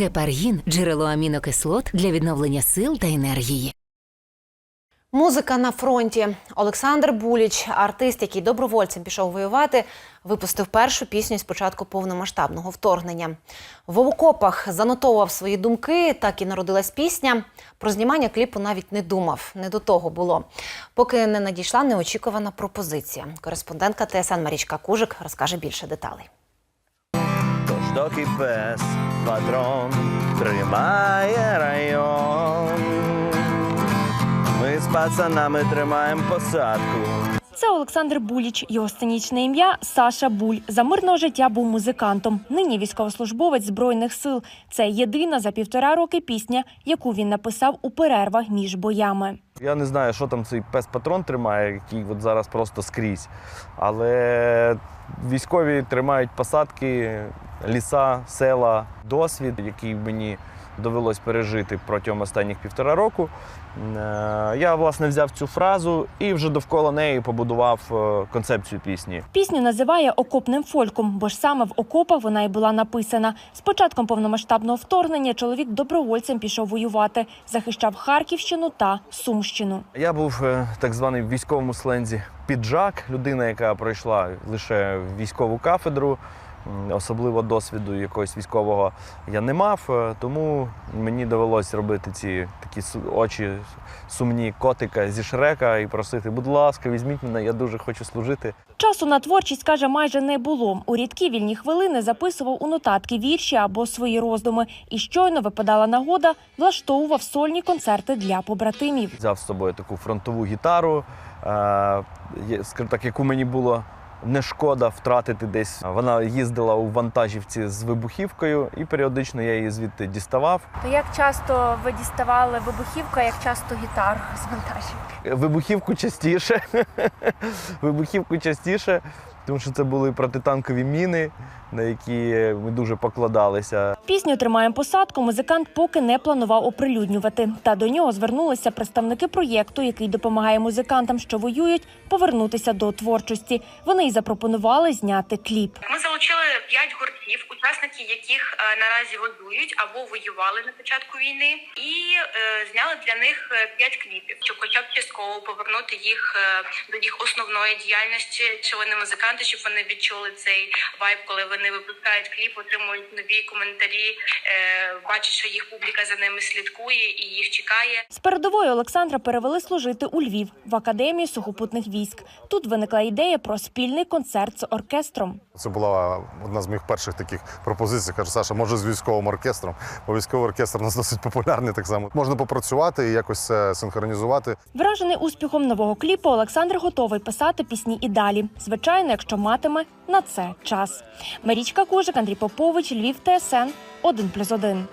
Гепаргін джерело амінокислот для відновлення сил та енергії. Музика на фронті. Олександр Буліч, артист, який добровольцем пішов воювати, випустив першу пісню з початку повномасштабного вторгнення. В окопах занотовував свої думки, так і народилась пісня. Про знімання кліпу навіть не думав, не до того було. Поки не надійшла неочікувана пропозиція. Кореспондентка ТСН Марічка Кужик розкаже більше деталей. Доки пес патрон тримає район. Ми з пацанами тримаємо посадку. Це Олександр Буліч. Його сценічне ім'я Саша Буль. За мирного життя був музикантом. Нині військовослужбовець збройних сил. Це єдина за півтора роки пісня, яку він написав у перервах між боями. Я не знаю, що там цей пес патрон тримає, який от зараз просто скрізь. Але військові тримають посадки, ліса, села, досвід, який мені довелось пережити протягом останніх півтора року. Е, Я власне взяв цю фразу і вже довкола неї побудував е, концепцію пісні. Пісню називає окопним фольком, бо ж саме в окопах вона й була написана. З початком повномасштабного вторгнення чоловік добровольцем пішов воювати, захищав Харківщину та Сумщину. Я був е, так званий в військовому слензі піджак, людина, яка пройшла лише військову кафедру. Особливо досвіду якогось військового я не мав, е, тому мені довелось робити ці такі очі сумні котика зі шрека і просити, будь ласка, візьміть мене, я дуже хочу служити. Часу на творчість каже майже не було. У рідкі вільні хвилини записував у нотатки вірші або свої роздуми. І щойно випадала нагода, влаштовував сольні концерти для побратимів. Взяв з собою таку фронтову гітару, е, так, яку мені було не шкода втратити десь. Вона їздила у вантажівці з вибухівкою, і періодично я її звідти діставав. То як часто ви діставали вибухівку, як часто гітару з вантажів? Вибухівку частіше. Вибухівку частіше, тому що це були протитанкові міни, на які ми дуже покладалися. Пісню тримаємо посадку. Музикант поки не планував оприлюднювати. Та до нього звернулися представники проєкту, який допомагає музикантам, що воюють, повернутися до творчості. Вони й запропонували зняти кліп. Ми залучили п'ять гуртів, учасники яких е, наразі воюють або воювали на початку війни, і е, зняли для них е, п'ять кліпів, щоб хоча б частково повернути їх до їх основної діяльності, чи вони музиканти, щоб вони відчули цей вайб, коли вони випускають кліп, отримують нові коментарі, бачать, що їх публіка за ними слідкує і їх чекає. З передової Олександра перевели служити у Львів в академію сухопутних військ. Тут виникла ідея про спільний концерт з оркестром. Це була одна з моїх перших таких пропозицій. Каже, Саша, може з військовим оркестром, бо військовий оркестр у нас досить популярний так само. Можна попрацювати і якось це синхронізувати. Вражений успіхом нового кліпу, Олександр готовий писати пісні і далі. Звичайно, якщо матиме на це час. Марічка Кужик, Андрій Попович, Львів, ТСН 1+,1.